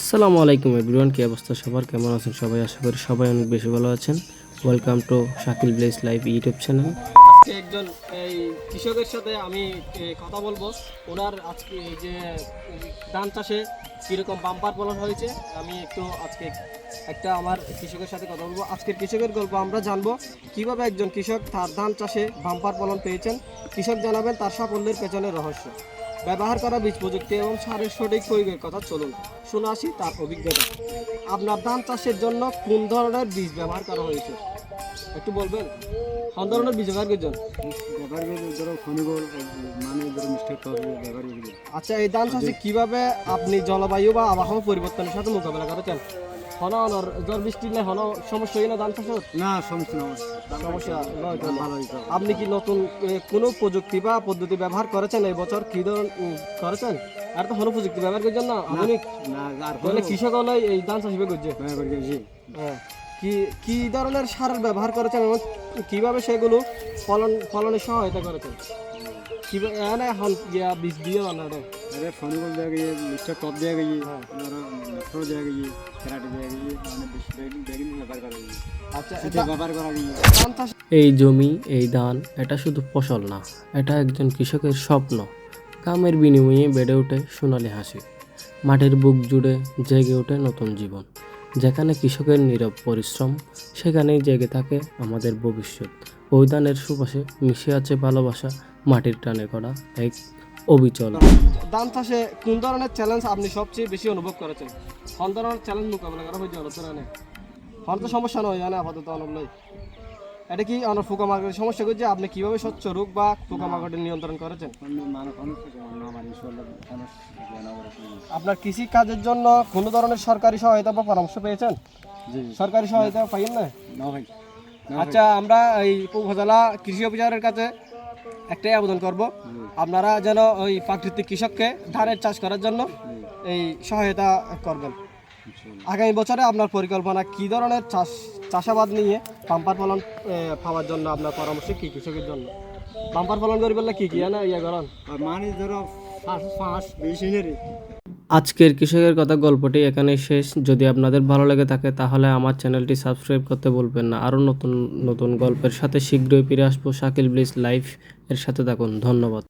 আসসালামু আলাইকুম এভরিওয়ান, কি অবস্থা সবার? কেমন আছেন সবাই? আশা করি সবাই অনেক বেশি ভালো আছেন। Welcome to Shakil bless live YouTube channel আজকে একজন, এই কৃষকের সাথে আমি কথা বলব। ওনার আজকে এই যে ধান চাষে কীরকম বাম্পার ফলন হয়েছে, আমি একটু আজকে একটা আমার কৃষকের সাথে কথা বলব। আজকের কৃষকের গল্প আমরা জানব, কীভাবে একজন কৃষক তার ধান চাষে বাম্পার ফলন পেয়েছেন। কৃষক জানাবেন তার সাফল্যের পেছনের রহস্য। ব্যবহার করা বীজ প্রযুক্তি এবং সারের সঠিক প্রয়োগের কথা চলুন শুনে আসি তার অভিজ্ঞতা। আপনার ধান চাষের জন্য কোন ধরনের বীজ ব্যবহার করা হয়েছে? একটু বলবেন? কোন ধরনের বীজ ব্যবহার করছেন? ব্যবহার ধরো খনিগোল মানে ধরো মিষ্টি ব্যবহার আচ্ছা এই ধান চাষে কীভাবে আপনি জলবায়ু বা আবহাওয়া পরিবর্তনের সাথে মোকাবেলা করেছেন? অনর জ্বর বৃষ্টি নেই হন সমস্যা হয় না ধান চাষের না সমস্যা সমস্যা নয় আপনি কি নতুন কোনো প্রযুক্তি বা পদ্ধতি ব্যবহার করেছেন এই বছর? কি ধরন করেছেন? আর তো হলো প্রযুক্তি ব্যবহার করছেন না? আধুনিক? না আর তাহলে কৃষক হলে এই ধান চাষ করছে গেছি হ্যাঁ। কি কি ধরনের সার ব্যবহার করেছেন এবং কীভাবে সেগুলো ফলন ফলনে সহায়তা করেছেন? কীভাবে এখানে হন গিয়া বীজ দিয়ে বানানো আরে খনিগোল দেওয়া গিয়ে মিষ্টি টপ দেওয়া গিয়ে ধরো মেট্রো দেওয়া গিয়ে ক্যারাটে দেওয়া গিয়ে মানে বেশি বেগিন ব্যবহার করা গিয়ে আচ্ছা সেটা ব্যবহার করা গিয়ে এই জমি এই ধান এটা শুধু ফসল না এটা একজন কৃষকের স্বপ্ন। কামের বিনিময়ে বেড়ে ওঠে সোনালি হাসি। মাটির বুক জুড়ে জেগে ওঠে নতুন জীবন। যেখানে কৃষকের নীরব পরিশ্রম সেখানেই জেগে থাকে আমাদের ভবিষ্যৎ। ওই ধানের সুপাশে মিশে আছে ভালোবাসা মাটির টানে করা এক অবিচল। ধান চাষে কোন ধরনের চ্যালেঞ্জ আপনি সবচেয়ে বেশি অনুভব করেছেন? কোন ধরনের চ্যালেঞ্জ মোকাবেলা করা হয়েছে অনতরানে হয়তো তো সমস্যা নয় জানে আপাতত অনব নয় এটা কি অনেক পোকামাকড়ের সমস্যা করছে আপনি কীভাবে স্বচ্ছ রোগ বা পোকামাকড়ের নিয়ন্ত্রণ করেছেন? আমার আপনার কৃষি কাজের জন্য কোনো ধরনের সরকারি সহায়তা বা পরামর্শ পেয়েছেন? জি সরকারি সহায়তা পাইন না? না ভাই। আচ্ছা আমরা এই উপজেলা কৃষি অফিসারের কাছে একটাই আবেদন করব। আপনারা যেন ওই প্রাকৃতিক কৃষককে ধানের চাষ করার জন্য এই সহায়তা করবেন। আগামী বছরে আপনার পরিকল্পনা কি ধরনের চাষ চাষাবাদ নিয়ে পাম্পার ফলন পাওয়ার জন্য আপনার পরামর্শ কি কৃষকের জন্য? পাম্পার ফলন করি বললে কী কি, না ইয়ে করেন? মানে ধরো ফাঁস নেই আজকের কৃষকের কথা গল্পটি এখানে শেষ। যদি আপনাদের ভালো লেগে থাকে, তাহলে আমার চ্যানেলটি সাবস্ক্রাইব করতে বলবেন না। আরও নতুন নতুন গল্পের সাথে শীঘ্রই ফিরে আসব। শাকিল ব্লিস লাইফ এর সাথে থাকুন। ধন্যবাদ।